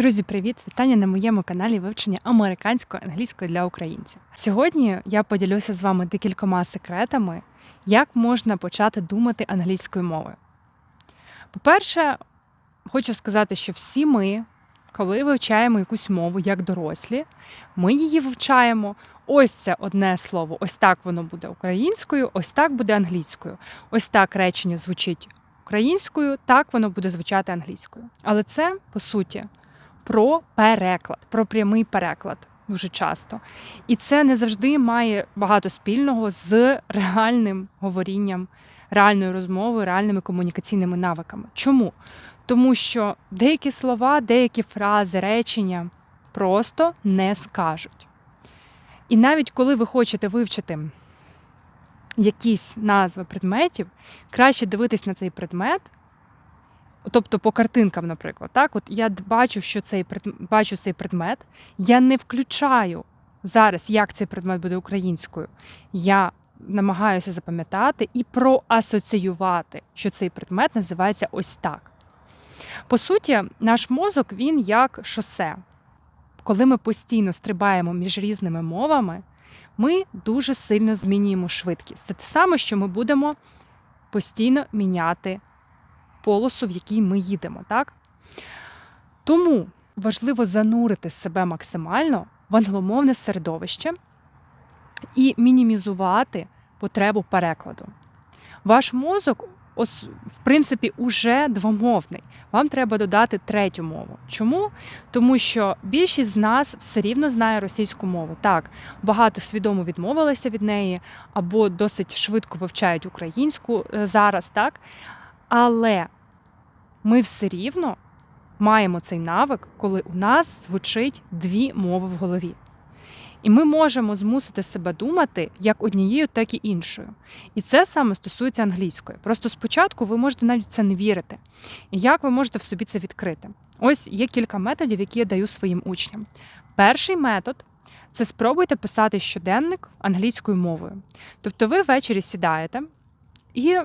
Друзі, привіт! Вітання на моєму каналі вивчення американської англійської для українців. Сьогодні я поділюся з вами декількома секретами, як можна почати думати англійською мовою. По-перше, хочу сказати, що всі ми, коли вивчаємо якусь мову як дорослі, ми її вивчаємо. Ось це одне слово, ось так воно буде українською, ось так буде англійською. Ось так речення звучить українською, так воно буде звучати англійською. Але це по суті про переклад, про прямий переклад дуже часто. І це не завжди має багато спільного з реальним говорінням, реальною розмовою, реальними комунікаційними навиками. Чому? Тому що деякі слова, деякі фрази, речення просто не скажуть. І навіть коли ви хочете вивчити якісь назви предметів, краще дивитись на цей предмет. Тобто по картинкам, наприклад, так, от я бачу, що цей бачу цей предмет, я не включаю зараз, як цей предмет буде українською. Я намагаюся запам'ятати і проасоціювати, що цей предмет називається ось так. По суті, наш мозок він як шосе. Коли ми постійно стрибаємо між різними мовами, ми дуже сильно змінюємо швидкість. Це те саме, що ми будемо постійно міняти полосу, в якій ми їдемо. так? Тому важливо занурити себе максимально в англомовне середовище і мінімізувати потребу перекладу. Ваш мозок, в принципі, уже двомовний. Вам треба додати третю мову. Чому? Тому що більшість з нас все рівно знає російську мову. Так, багато свідомо відмовилися від неї, або досить швидко вивчають українську е, зараз, так? Але ми все рівно маємо цей навик, коли у нас звучить дві мови в голові. І ми можемо змусити себе думати як однією, так і іншою. І це саме стосується англійської. Просто спочатку ви можете навіть це не вірити. І як ви можете в собі це відкрити? Ось є кілька методів, які я даю своїм учням. Перший метод це спробуйте писати щоденник англійською мовою. Тобто ви ввечері сідаєте і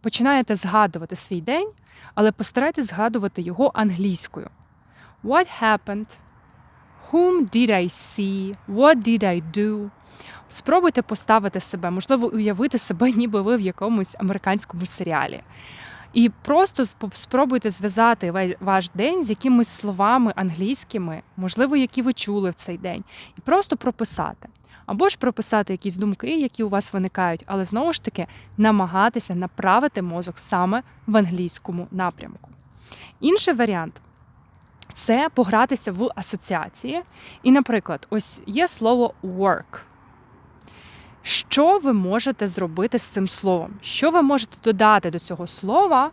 починаєте згадувати свій день, але постарайтесь згадувати його англійською. What happened? Whom did I see? What did I do? Спробуйте поставити себе, можливо, уявити себе, ніби ви в якомусь американському серіалі. І просто спробуйте зв'язати ваш день з якимись словами англійськими, можливо, які ви чули в цей день, і просто прописати або ж прописати якісь думки, які у вас виникають, але знову ж таки намагатися направити мозок саме в англійському напрямку. Інший варіант це погратися в асоціації. І, наприклад, ось є слово work. Що ви можете зробити з цим словом? Що ви можете додати до цього слова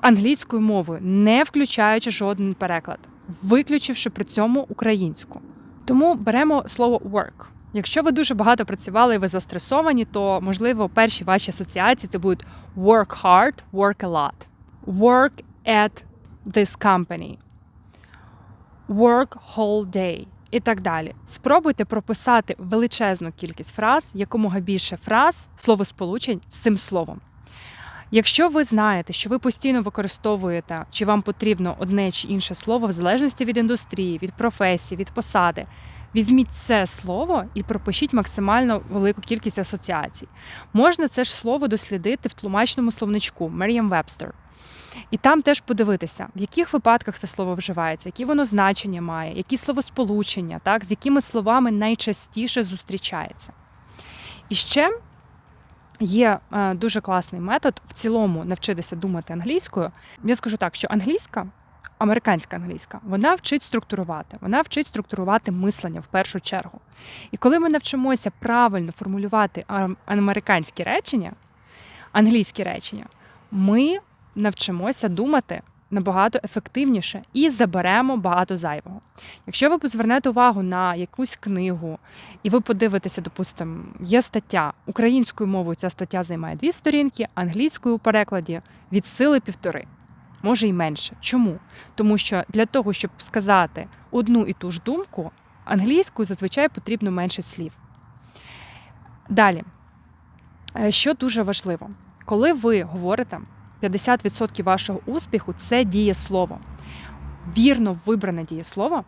англійською мовою, не включаючи жоден переклад, виключивши при цьому українську? Тому беремо слово work. Якщо ви дуже багато працювали і ви застресовані, то можливо перші ваші асоціації це будуть work hard, work a lot, work at this company, work whole day і так далі. Спробуйте прописати величезну кількість фраз, якомога більше фраз, словосполучень з цим словом. Якщо ви знаєте, що ви постійно використовуєте, чи вам потрібно одне чи інше слово, в залежності від індустрії, від професії, від посади, візьміть це слово і пропишіть максимально велику кількість асоціацій. Можна це ж слово дослідити в тлумачному словничку Merriam-Webster. І там теж подивитися, в яких випадках це слово вживається, які воно значення має, які словосполучення, так, з якими словами найчастіше зустрічається. І ще Є е, дуже класний метод в цілому навчитися думати англійською. Я скажу так, що англійська, американська англійська, вона вчить структурувати, вона вчить структурувати мислення в першу чергу. І коли ми навчимося правильно формулювати американські речення, англійські речення, ми навчимося думати набагато ефективніше і заберемо багато зайвого. Якщо ви звернете увагу на якусь книгу, і ви подивитеся, допустимо, є стаття українською мовою ця стаття займає дві сторінки, англійською у перекладі від сили півтори. Може й менше. Чому? Тому що для того, щоб сказати одну і ту ж думку, англійською зазвичай потрібно менше слів. Далі, е, що дуже важливо, коли ви говорите 50% вашого успіху це дієслово. вірно вибране дієслово,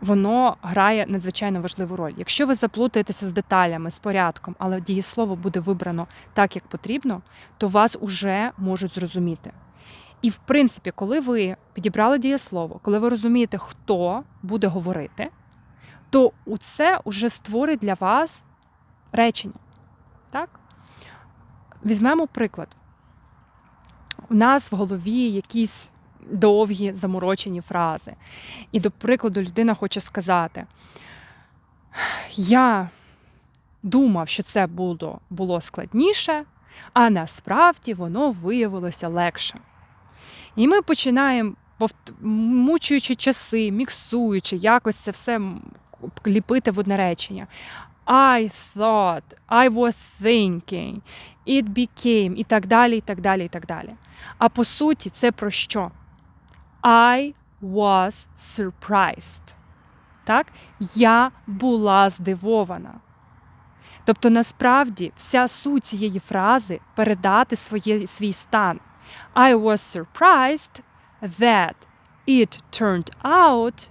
воно грає надзвичайно важливу роль. Якщо ви заплутаєтеся з деталями, з порядком, але дієслово буде вибрано так, як потрібно, то вас уже можуть зрозуміти. І в принципі, коли ви підібрали дієслово, коли ви розумієте, хто буде говорити, то у це вже створить для вас речення. Так? Візьмемо приклад. У нас в голові якісь довгі заморочені фрази. І, до прикладу, людина хоче сказати: Я думав, що це було, було складніше, а насправді воно виявилося легше. І ми починаємо, мучуючи часи, міксуючи, якось це все м, ліпити в одне речення. I thought, I was thinking, it became, і так далі, і так далі, і так далі. А по суті, це про що? I was surprised. Так? Я була здивована. Тобто, насправді, вся суть цієї фрази передати своє, свій стан. I was surprised that it turned out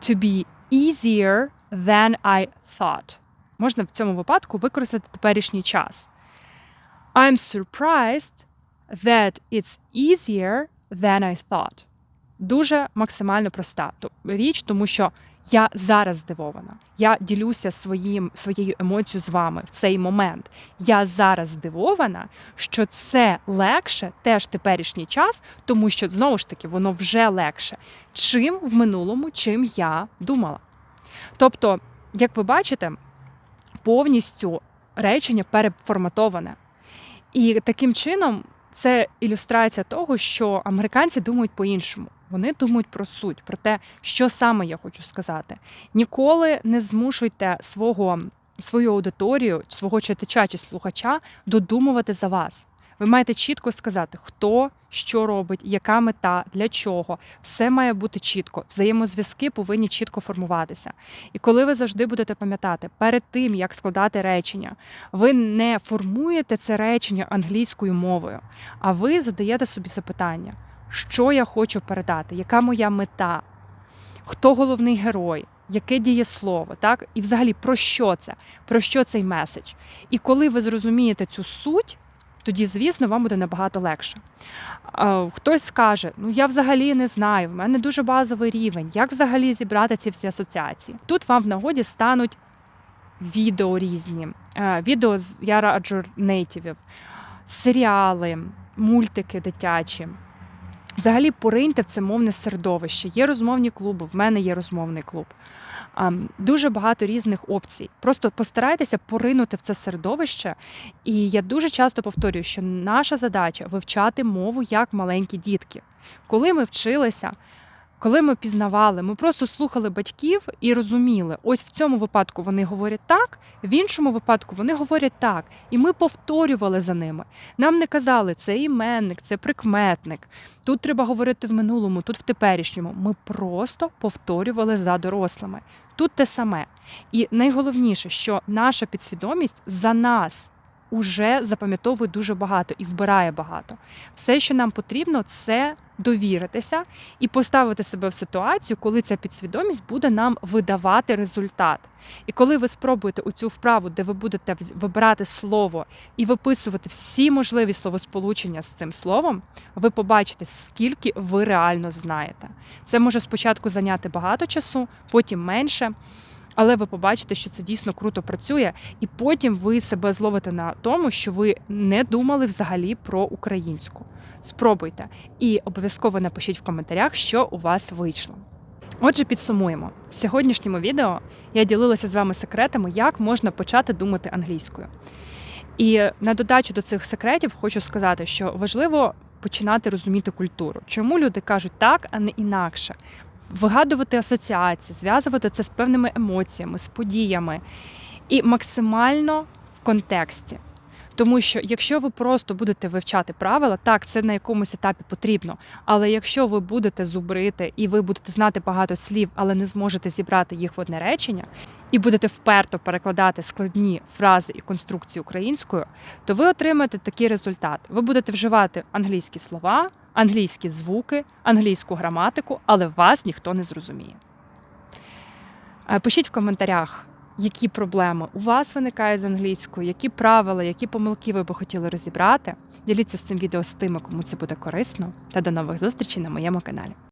to be easier than I thought. Можна в цьому випадку використати теперішній час. I'm surprised that it's easier than I thought. Дуже максимально проста річ, тому що я зараз здивована. Я ділюся своїм, своєю емоцією з вами в цей момент. Я зараз здивована, що це легше теж теперішній час, тому що знову ж таки воно вже легше, чим в минулому, чим я думала. Тобто, як ви бачите, повністю речення переформатоване. І таким чином це ілюстрація того, що американці думають по-іншому. Вони думають про суть, про те, що саме я хочу сказати. Ніколи не змушуйте свого, свою аудиторію, свого читача чи слухача додумувати за вас. Ви маєте чітко сказати, хто що робить, яка мета, для чого. Все має бути чітко. Взаємозв'язки повинні чітко формуватися. І коли ви завжди будете пам'ятати, перед тим як складати речення, ви не формуєте це речення англійською мовою, а ви задаєте собі запитання, що я хочу передати, яка моя мета, хто головний герой. Яке дієслово, так? І взагалі про що це? Про що цей меседж? І коли ви зрозумієте цю суть, тоді, звісно, вам буде набагато легше. Хтось скаже: ну я взагалі не знаю, в мене дуже базовий рівень. Як взагалі зібрати ці всі асоціації? Тут вам в нагоді стануть відео різні, відео з я раджу нейтівів, серіали, мультики дитячі. Взагалі пориньте в це мовне середовище. Є розмовні клуби, в мене є розмовний клуб. Дуже багато різних опцій. Просто постарайтеся поринути в це середовище. І я дуже часто повторюю, що наша задача вивчати мову як маленькі дітки. Коли ми вчилися, коли ми пізнавали, ми просто слухали батьків і розуміли, ось в цьому випадку вони говорять так, в іншому випадку вони говорять так. І ми повторювали за ними. Нам не казали, це іменник, це прикметник. Тут треба говорити в минулому, тут в теперішньому. Ми просто повторювали за дорослими. Тут те саме. І найголовніше, що наша підсвідомість за нас уже запам'ятовує дуже багато і вбирає багато. Все, що нам потрібно, це довіритися і поставити себе в ситуацію, коли ця підсвідомість буде нам видавати результат. І коли ви спробуєте у цю вправу, де ви будете вибирати слово і виписувати всі можливі словосполучення з цим словом, ви побачите, скільки ви реально знаєте. Це може спочатку зайняти багато часу, потім менше. Але ви побачите, що це дійсно круто працює, і потім ви себе зловите на тому, що ви не думали взагалі про українську. Спробуйте і обов'язково напишіть в коментарях, що у вас вийшло. Отже, підсумуємо. В сьогоднішньому відео я ділилася з вами секретами, як можна почати думати англійською. І на додачу до цих секретів хочу сказати, що важливо починати розуміти культуру. Чому люди кажуть так, а не інакше? Вигадувати асоціації, зв'язувати це з певними емоціями, з подіями і максимально в контексті. Тому що якщо ви просто будете вивчати правила, так це на якомусь етапі потрібно. Але якщо ви будете зубрити і ви будете знати багато слів, але не зможете зібрати їх в одне речення, і будете вперто перекладати складні фрази і конструкції українською, то ви отримаєте такий результат. Ви будете вживати англійські слова, англійські звуки, англійську граматику, але вас ніхто не зрозуміє. Е, Пишіть в коментарях, які проблеми у вас виникають з англійською, які правила, які помилки ви би хотіли розібрати. Діліться з цим відео з тими, кому це буде корисно. Та до нових зустрічей на моєму каналі.